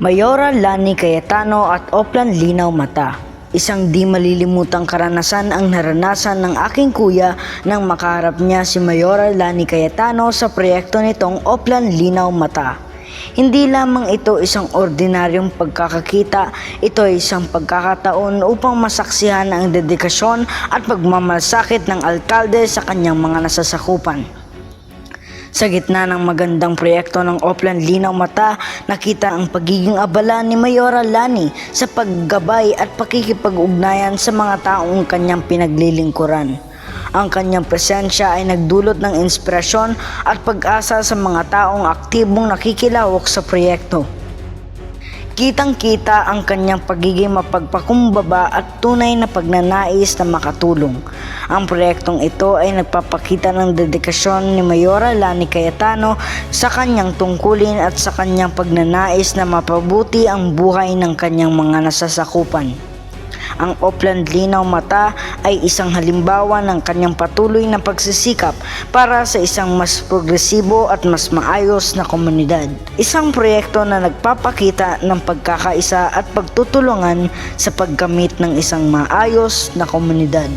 Mayora Lani Cayetano at Oplan Linaw Mata. Isang di malilimutang karanasan ang naranasan ng aking kuya nang makaharap niya si Mayora Lani Cayetano sa proyekto nitong Oplan Linaw Mata. Hindi lamang ito isang ordinaryong pagkakakita, ito ay isang pagkakataon upang masaksihan ang dedikasyon at pagmamalasakit ng alkalde sa kanyang mga nasasakupan. Sa gitna ng magandang proyekto ng Oplan Linaw Mata, nakita ang pagiging abala ni Mayora Lani sa paggabay at pakikipag-ugnayan sa mga taong kanyang pinaglilingkuran. Ang kanyang presensya ay nagdulot ng inspirasyon at pag-asa sa mga taong aktibong nakikilawak sa proyekto. Kitang-kita ang kanyang pagiging mapagpakumbaba at tunay na pagnanais na makatulong. Ang proyektong ito ay nagpapakita ng dedikasyon ni Mayora Lani Cayetano sa kanyang tungkulin at sa kanyang pagnanais na mapabuti ang buhay ng kanyang mga nasasakupan. Ang Opland Linaw Mata ay isang halimbawa ng kanyang patuloy na pagsisikap para sa isang mas progresibo at mas maayos na komunidad. Isang proyekto na nagpapakita ng pagkakaisa at pagtutulungan sa paggamit ng isang maayos na komunidad.